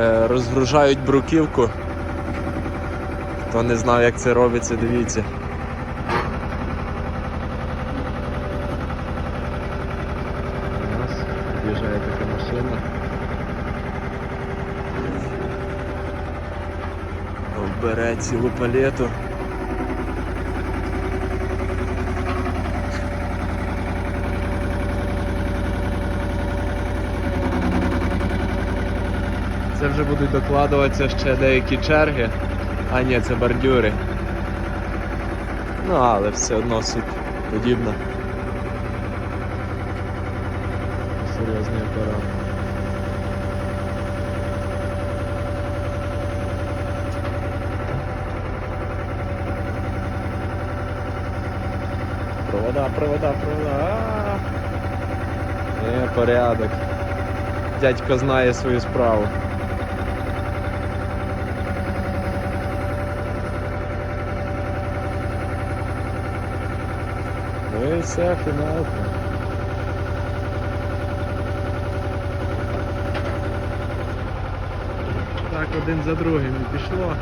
е, розгружають бруківку. Хто не знав, як це робиться, дивіться. У нас під'їжджає така машина. Бере цілу палету. Це вже будуть докладуватися ще деякі черги. А ні, це бордюри. Ну, але все одно суть подібна. Серйозний апарат. Провода, провода, провода. А-а-а. Порядок. Дядько знає свою справу. І все, фіналка. Так, один за другим і пішло.